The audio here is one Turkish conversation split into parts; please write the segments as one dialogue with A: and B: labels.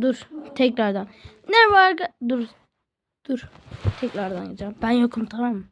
A: Dur. Tekrardan. Merhaba arka... Dur. Dur. Tekrardan gideceğim. Ben yokum tamam mı?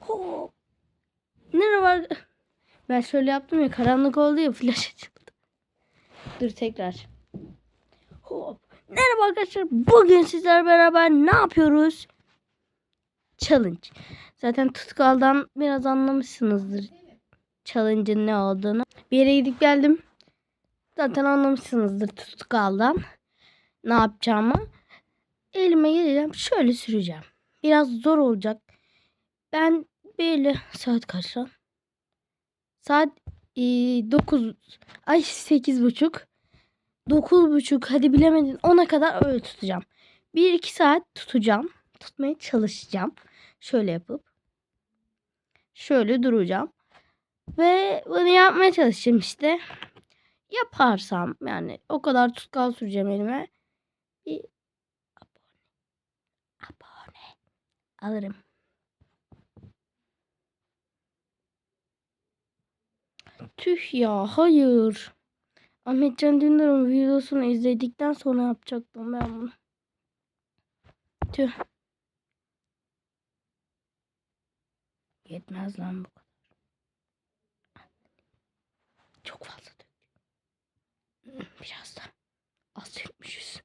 A: Hop. Merhaba. Ben şöyle yaptım ya karanlık oldu ya flash açıldı. Dur tekrar. Hop. Merhaba arkadaşlar. Bugün sizler beraber ne yapıyoruz? Challenge. Zaten tutkaldan biraz anlamışsınızdır. Challenge'ın ne olduğunu. Bir yere gidip geldim. Zaten anlamışsınızdır tutkaldan. Ne yapacağımı. Elime geleceğim. Şöyle süreceğim. Biraz zor olacak. Ben böyle saat kaç lan? Saat 9 ay sekiz buçuk. Dokuz buçuk hadi bilemedin ona kadar öyle tutacağım. Bir iki saat tutacağım. Tutmaya çalışacağım. Şöyle yapıp. Şöyle duracağım. Ve bunu yapmaya çalışacağım işte. Yaparsam yani o kadar tutkal süreceğim elime. Bir abone. Abone. Alırım. Tüh ya hayır. Ahmetcan Dündar'ın videosunu izledikten sonra yapacaktım ben bunu. Tüh. Yetmez lan bu kadar. Çok fazla. Biraz da az dökmüşüz.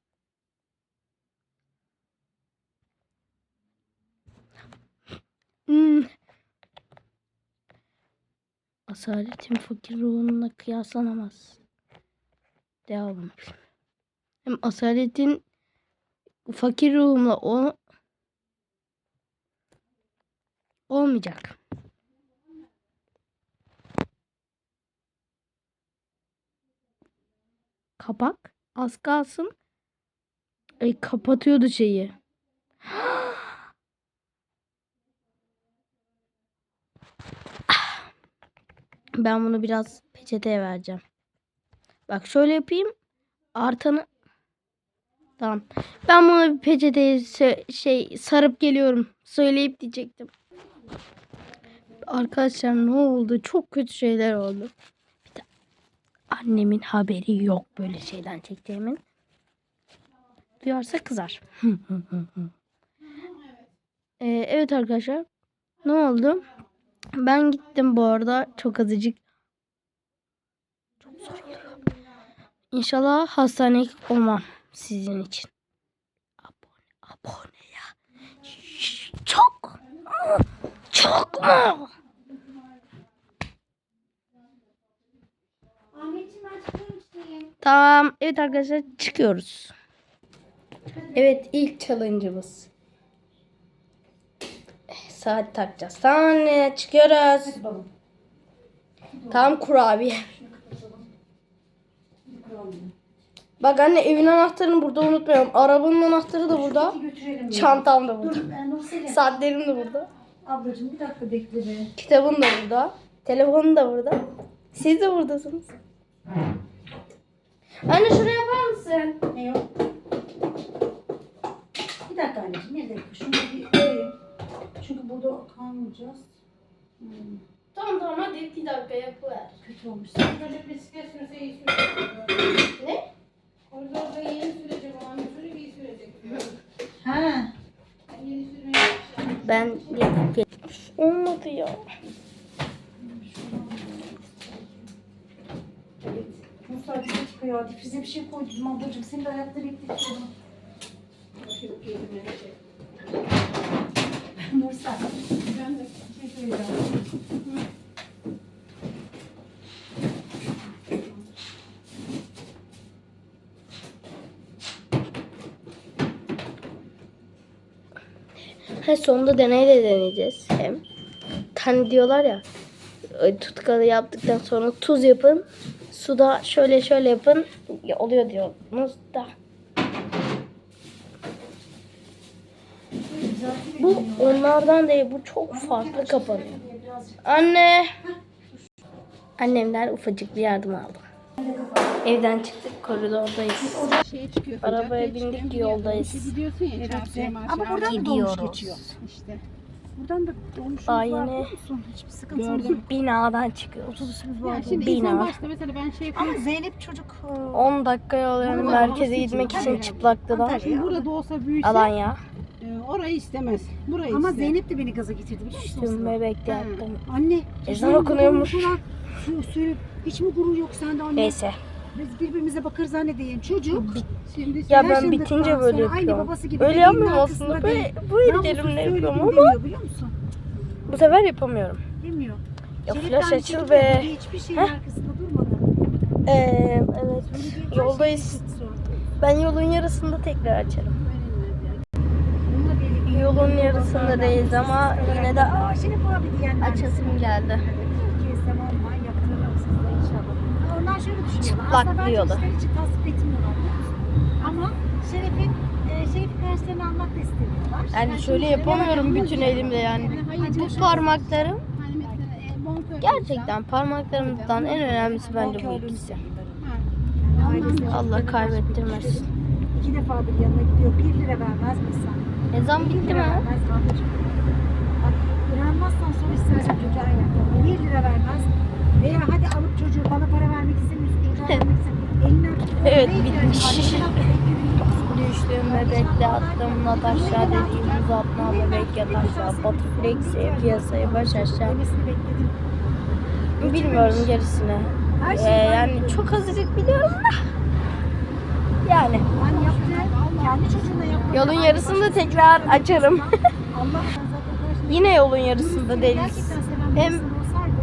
A: Hmm. Asaletin fakir ruhunla kıyaslanamaz. Bilmiyorum. Hem asaletin fakir ruhumla o olmayacak. Kapak az kalsın. Ay kapatıyordu şeyi. Ben bunu biraz peçeteye vereceğim. Bak şöyle yapayım. Artanı Tamam. Ben bunu bir peçeteye şey sarıp geliyorum. Söyleyip diyecektim. Arkadaşlar ne oldu? Çok kötü şeyler oldu. Annemin haberi yok böyle şeyden çektiğimin. Duyarsa kızar. Ee, evet arkadaşlar. Ne oldu? Ben gittim bu arada. Çok azıcık. Çok zor. İnşallah hastanelik olmam sizin için. Abone, abone ya. Çok? Çok mu?
B: Ahmetciğim ben çıkıyorum işte.
A: Tamam. Evet arkadaşlar çıkıyoruz. Evet ilk challenge'ımız. Saat takacağız. Tamam anne çıkıyoruz. Tamam kurabiye. Bak anne evin anahtarını burada unutmayalım. Arabanın anahtarı da burada. Çantam da burada. Saatlerim de burada.
B: Ablacığım bir dakika bekle be.
A: Kitabın da burada. Telefonun da burada. Siz de buradasınız. Anne şuraya yapar mısın?
B: Ne yok? Bir dakika anneciğim bir dakika. Şunu bir koyayım. Çünkü burada kalmayacağız. Hmm,
A: Tamam tamam hadi bir dakika yapıver.
B: kötü olmuş.
C: Çocuk bisiklet sürse iyi sürecek.
A: Ne?
C: Koridorda yeni sürecek olan bir sürü iyi sürecek.
B: Ha.
C: Ben yeni sürmeye.
A: Ben Olmadı ya.
B: Musa bir çıkıyor. Difrize bir şey koydum ablacığım. Seni de ayakta bekletiyorum.
C: Verecek.
B: Musa.
C: Ben de bir şey söyleyeceğim.
A: He sonunda deney de deneyeceğiz hem. Hani diyorlar ya e, tutkalı yaptıktan sonra tuz yapın. Suda şöyle şöyle yapın. Ya, oluyor diyorsunuz da. Bu onlardan değil. Bu çok farklı kapanıyor. Anne. Annemden ufacık bir yardım aldım. Evden çıktık koridordayız.
C: Şeye çıkıyor.
A: Arabaya bindik, yoldayız.
C: şey Gidiyorsun ya marşıya.
B: Ama buradan dolmuş geçiyor?
C: İşte.
B: Buradan da dolmuşumuz
A: Daha
B: var
A: yeni
B: biliyor musun? Hiçbir sıkıntımız
C: Gördüm.
B: yok.
A: Binadan çıkıyoruz.
B: Otobüsümüz
C: Ya
B: var.
C: şimdi
A: Bina
C: insan
A: var.
C: başta mesela ben şey
B: Ama
C: yapıyorum.
B: Zeynep çocuk e,
A: 10 dakika yol yani
C: Ama
A: merkeze
C: havası
A: gitmek
C: için-
A: için.
B: Antalya.
C: Şimdi burada doğsa büyüse
A: Alanya.
C: e, orayı istemez. Burayı
B: ama
C: ister.
B: Zeynep de beni gaza getirdi biliyor musun?
A: Tüm bebekte yaptım.
B: Anne.
A: Ezan okunuyormuş.
B: söyle, hiç mi gurur yok sende anne?
A: Neyse.
B: Biz birbirimize bakarız zannediyin. Çocuk.
C: Şimdi
A: Ya ben
B: şeyden
A: bitince
B: sonra
A: böyle
B: Aynı
A: yapıyorum.
B: babası gibi.
A: Öyle
B: bebeğin
A: yapmıyorum
B: arkasında
A: aslında.
B: değil.
A: Böyle, bu
B: Namussuz
A: ellerimle
B: söyledim
A: yapıyorum ama
B: demiyor biliyor musun?
A: bu sefer yapamıyorum.
B: Demiyor.
A: Ya
B: aynı
A: açıl be.
B: Hiçbir şeyin
A: Heh.
B: arkasında durmadı.
A: Ee, evet. Yoldayız. Ben yolun yarısında tekrar açarım.
B: Bununla birlikte
A: Yolun yarısında değiliz ama yine de
B: Aa, Şeref abi diyenler.
A: açasım geldi.
B: Onlar şöyle düşünüyorlar.
A: Çıplak
B: Aslında tasvip musun? Ama Şeref'in e, Şeref'in karşılarına almak da istemiyorlar.
A: Yani şöyle yapamıyorum bütün elimle yani. Bu parmaklarım
C: e,
A: gerçekten parmaklarımdan en önemlisi bence bu ikisi. Allah kaybettirmesin.
B: İki defadır yanına gidiyor. Bir lira vermez mesela.
A: Ezan
B: Bir
A: bitti mi?
B: vermez inanmazsan sonra istersen çocuğa aynen. Bir lira vermez. Veya hadi alıp çocuğu bana para vermek istemiyorsun.
A: Evet, bitmiş. Düştüm bebekle attım Natasha dediğim uzatma bebek yat aşağı Batı flex piyasayı baş aşağı. Bilmiyorum gerisini Ee, yani çok azıcık biliyorum da. Yani. Yolun yarısında tekrar açarım. Yine yolun yarısında değiliz. Hem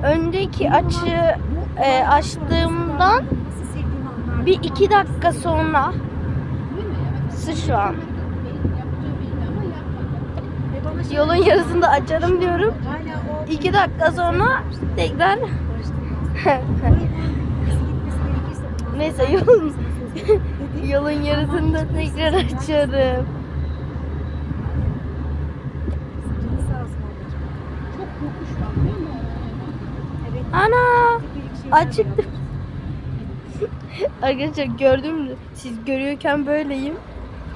A: önceki açı e, açtığımdan. Bir iki dakika sonra şu an Yolun yarısında açarım diyorum İki dakika sonra tekrar. Neyse yolun yolun yarısında tekrar açarım. Ana Acıktım. arkadaşlar gördüm? Siz görüyorken böyleyim.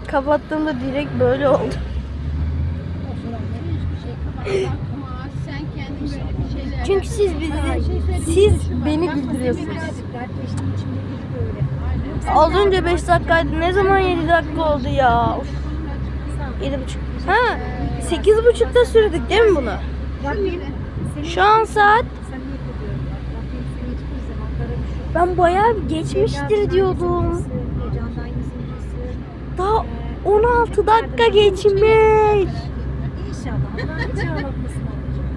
A: Kapattığımda direkt böyle oldu. Çünkü siz bizi siz beni güldürüyorsunuz. Az önce 5 dakikaydı. Ne zaman 7 dakika oldu ya? Of. 7.30. Ha, 8.30'da sürdük değil mi bunu? Şu an saat
B: samimiyet ediyorum bak. Rabbim seni hiçbir zaman kara düşürmez.
A: Ben bayağı geçmiştir diyordum. Daha
B: Ee,
A: 16 dakika geçmiş.
B: İnşallah.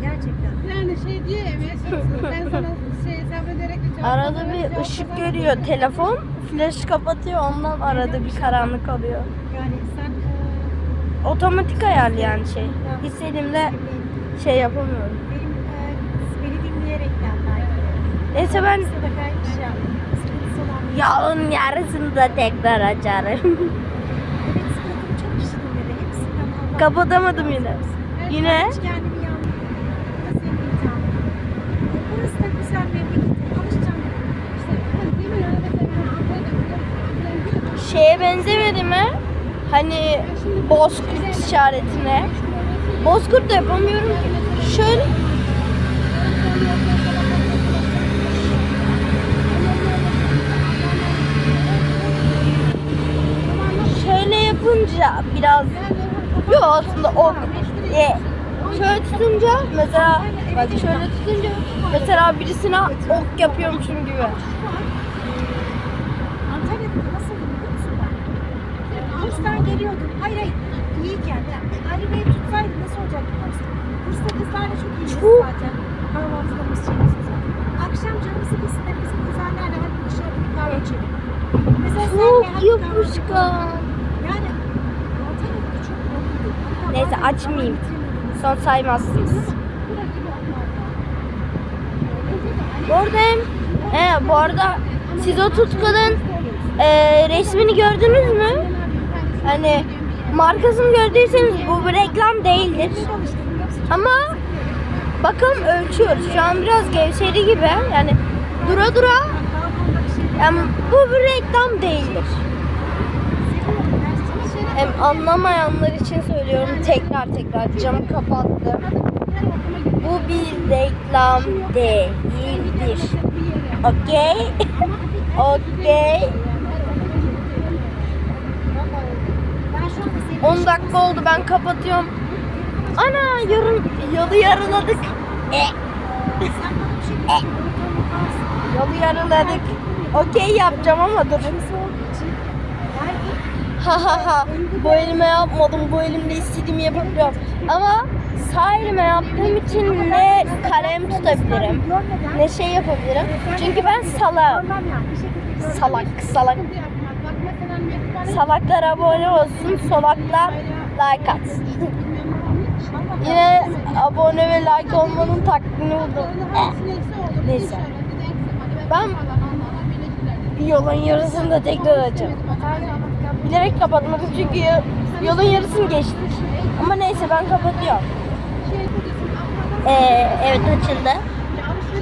B: Gerçekten.
C: Yani şey ya Mesut ben sana şey sabrederek de
A: Arada bir ışık görüyor telefon. Flash kapatıyor ondan arada bir karanlık oluyor.
B: Yani sen e,
A: Otomatik ayarlı yani şey. İstediğimde şey yapamıyorum.
B: benim e, beni dinleyerekten belki.
A: Neyse ben
B: olan bir
A: yolun yarısında tekrar açarım. Kapatamadım yine. Yine
B: da
C: hani
A: şeye benzemedi mi? Hani bozkurt işaretine. Bozkurt da yapamıyorum ki. Şöyle biraz yok aslında ok. E, şöyle tutunca mesela bak şöyle tutunca mesela birisine ok yapıyormuşum gibi.
B: Antalya'da da nasıl biliyor musun? Kurstan geliyordum. Hayır hayır. İyiyken. Yani Ali Bey tutsaydı nasıl olacak biliyor musun? Kursta kızlarla çok iyiyiz
A: Çok.
B: zaten. Şeyimiz zaten. Akşam canım sıkılsın da bizim kuzenlerle hadi dışarı bir kahve içelim. Mesela
A: Çok yapışkan.
B: Yani Antalya'da da çok mutluyum. Hatta
A: Neyse, açmayayım. Son saymazsınız. Bu arada hem, he, bu arada siz o tutkunun e, resmini gördünüz mü? Hani markasını gördüyseniz bu bir reklam değildir. Ama bakın ölçüyoruz. Şu an biraz gevşedi gibi. Yani dura dura yani bu bir reklam değildir. Hem anlamayanlar için söylüyorum tekrar tekrar camı kapattım. Bu bir reklam değildir. Okey? Okey.
B: Ben şu anda senin
A: 10 dakika oldu ben kapatıyorum. Ana yarın yolu yarıladık. E,
B: diyorsun.
A: yolu yarıladık. Okey yapacağım ama dur. Ha ha ha. Bu elime yapmadım. Bu elimle istediğimi yapabiliyorum. Ama sağ elime yaptığım için ne kalem tutabilirim ne şey yapabilirim. Çünkü ben. Salak salak.
C: Metin
A: Salaklar abone olsun. Solaklar like atsın. Yine abone ve like olmanın taktiğini buldum. Neyse. Ben yolun yarısında tekrar açacağım. Bilerek kapatmadım çünkü yo- yolun yarısını geçtik. Ama neyse ben kapatıyorum. Ee, evet açıldı.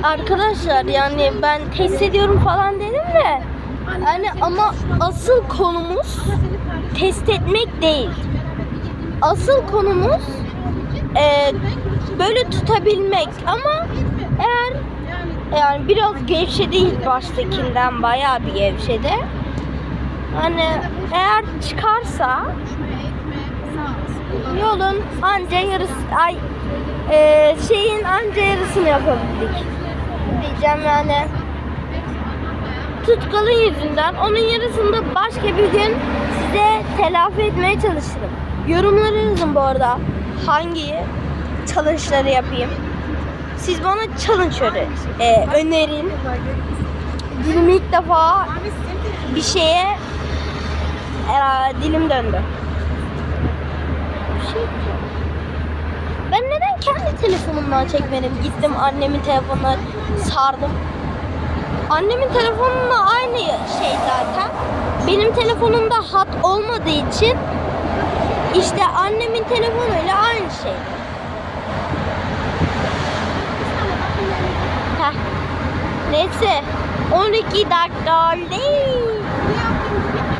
A: Arkadaşlar yani ben test ediyorum falan dedim de yani ama asıl konumuz test etmek değil. Asıl konumuz e, böyle tutabilmek ama eğer yani biraz gevşedi ilk baştakinden bayağı bir gevşedi. Hani eğer çıkarsa yolun anca yarısı ay e, şeyin anca yarısını yapabildik. Diyeceğim yani. Tutkalın yüzünden onun yarısında başka bir gün size telafi etmeye çalışırım. Yorumlara yazın bu arada hangi challenge'ları yapayım. Siz bana challenge önerin. E, önerin. Dilim ilk defa bir şeye e, dilim döndü. Şey. Ben neden kendi telefonumdan çekmedim? Gittim annemin telefonuna sardım. Annemin telefonunla aynı şey zaten. Benim telefonumda hat olmadığı için işte annemin telefonuyla aynı şey. Heh. Neyse 12 dakika değil.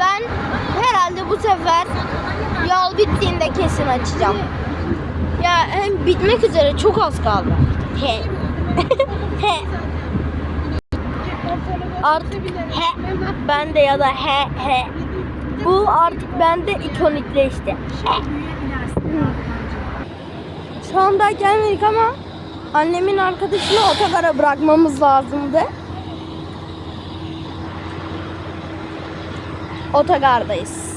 A: Ben herhalde bu sefer bittiğinde kesin açacağım. Ya hem bitmek üzere çok az kaldı. He. he. Artık he. Bende ya da he he. Bu artık bende ikonikleşti. He. Şu anda gelmedik ama annemin arkadaşını otogara bırakmamız lazımdı. Otogardayız.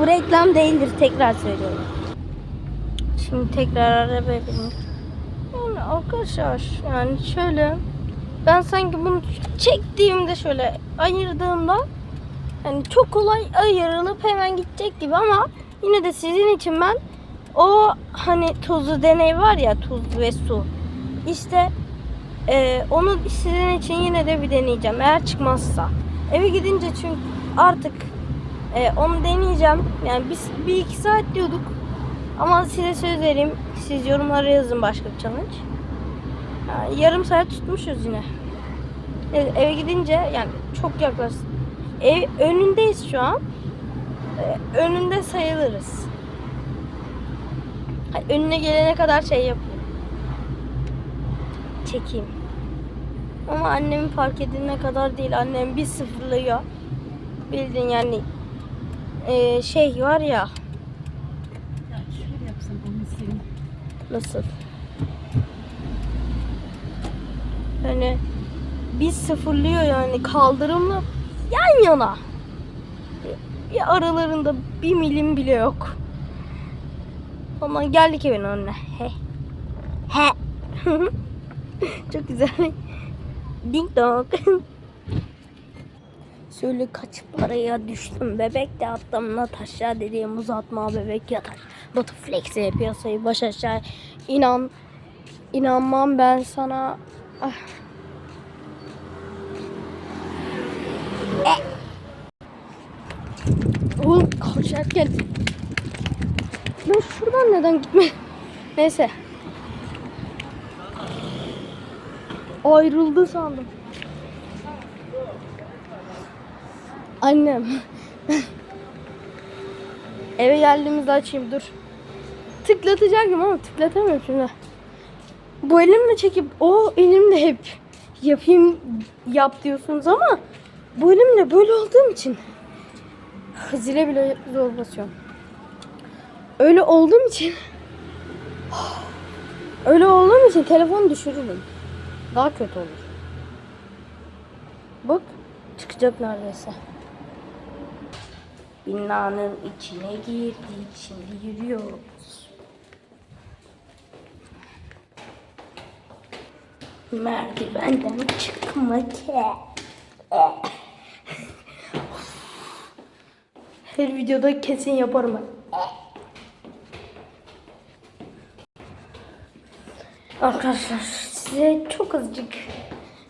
A: Bu reklam değildir tekrar söylüyorum. Şimdi tekrar arabaya bindik. Yani arkadaşlar yani şöyle ben sanki bunu çektiğimde şöyle ayırdığımda yani çok kolay ayırılıp hemen gidecek gibi ama yine de sizin için ben o hani tuzlu deney var ya tuz ve su işte e, onu sizin için yine de bir deneyeceğim eğer çıkmazsa eve gidince çünkü artık e, onu deneyeceğim yani biz bir iki saat diyorduk ama size söz vereyim siz yorumlara yazın başka bir challenge Yani yarım saat tutmuşuz yine E, eve gidince yani çok yaklaş ev önündeyiz şu an E, önünde sayılırız Hani önüne gelene kadar şey yapayım. Çekeyim. Ama annemin fark edilene kadar değil. Annem bir sıfırlıyor. Bildin yani eee, şey var ya nasıl? Hani bir sıfırlıyor yani kaldırımla yan yana. Bir aralarında bir milim bile yok. Ondan geldik evin önüne. He. He. Çok güzel. Ding dong. Söyle kaç paraya düştüm bebek de attım Natasha dediğim uzatma bebek yatar. Batu flex'e piyasayı baş aşağı inan inanmam ben sana ah. Eh. Oğlum koşarken ben şuradan neden gitme? Neyse. Ayrıldı sandım. Annem. Eve geldiğimizde açayım dur. Tıklatacaktım ama tıklatamıyorum şimdi. Bu elimle çekip o elimle hep yapayım yap diyorsunuz ama bu elimle böyle olduğum için zile bile zor basıyorum. Öyle olduğum için öyle olduğum için telefonu düşürürüm. Daha kötü olur. Bak çıkacak neredeyse. Binanın içine girdik. Şimdi yürüyoruz. Merdivenden çıkmak. Her videoda kesin yaparım ben. Arkadaşlar size çok azıcık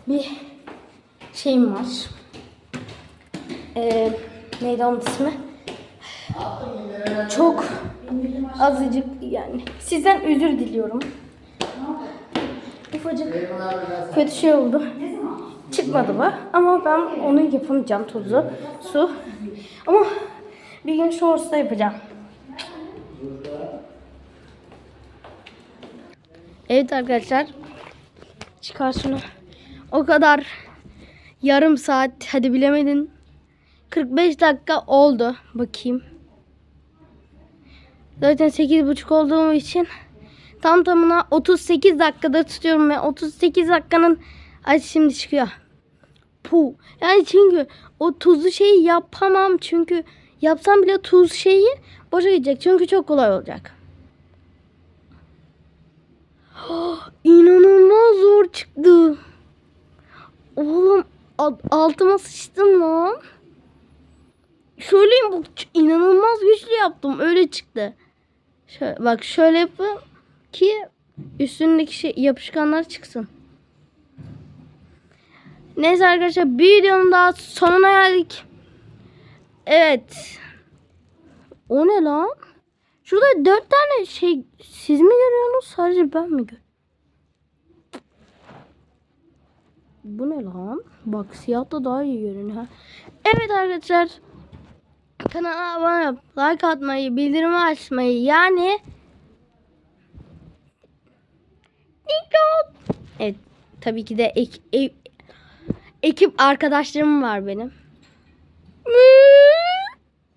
A: bir şeyim var. Ee, neydi onun ismi? Çok azıcık yani. Sizden özür diliyorum. Ufacık kötü şey oldu. Çıkmadı bu ama ben onu yapamayacağım tuzu, su. Ama bir gün shorts'ta yapacağım. Evet arkadaşlar. Çıkar şunu. O kadar yarım saat hadi bilemedin. 45 dakika oldu. Bakayım. Zaten 8.30 olduğum için tam tamına 38 dakikada tutuyorum ve 38 dakikanın ay şimdi çıkıyor. Pu. Yani çünkü o tuzlu şeyi yapamam çünkü yapsam bile tuz şeyi boşa gidecek çünkü çok kolay olacak. İnanılmaz zor çıktı. Oğlum al- altıma sıçtım lan. Söyleyeyim bu inanılmaz güçlü yaptım. Öyle çıktı. Şöyle, bak şöyle yapayım ki üstündeki şey yapışkanlar çıksın. Neyse arkadaşlar bir videonun daha sonuna geldik. Evet. O ne lan? Şurada dört tane şey siz mi görüyorsunuz sadece ben mi görüyorum? Bu ne lan? Bak siyah da daha iyi görünüyor. Evet arkadaşlar. Kanala abone olup like atmayı, bildirimi açmayı yani TikTok. Evet tabii ki de ek- e- ekip arkadaşlarım var benim.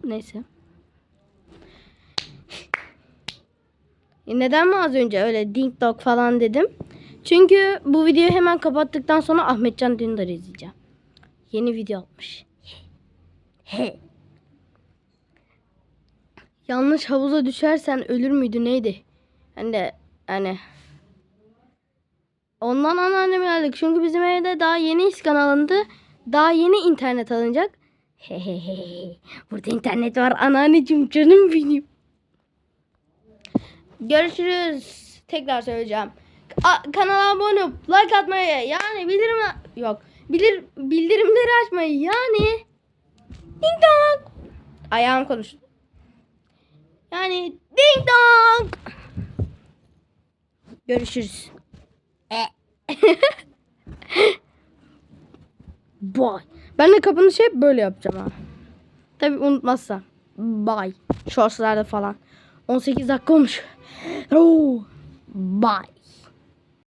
A: Neyse. Neden mi az önce öyle ding dong falan dedim? Çünkü bu videoyu hemen kapattıktan sonra Ahmetcan Dündar'ı izleyeceğim. Yeni video atmış. He. Yanlış havuza düşersen ölür müydü neydi? Hani hani Ondan anneanneme geldik. Çünkü bizim evde daha yeni iskan alındı. Daha yeni internet alınacak. Hehehe. Burada internet var anneanneciğim canım benim. Görüşürüz. Tekrar söyleyeceğim. A- kanala abone olup like atmayı yani bildirim yok. Bilir bildirimleri açmayı yani ding dong. Ayağım konuştu. Yani ding dong. Görüşürüz. E. Bye. Ben de kapanışı hep böyle yapacağım ha. Tabi unutmazsam. Bye. Shortslarda falan. 18 dakika olmuş. Bye.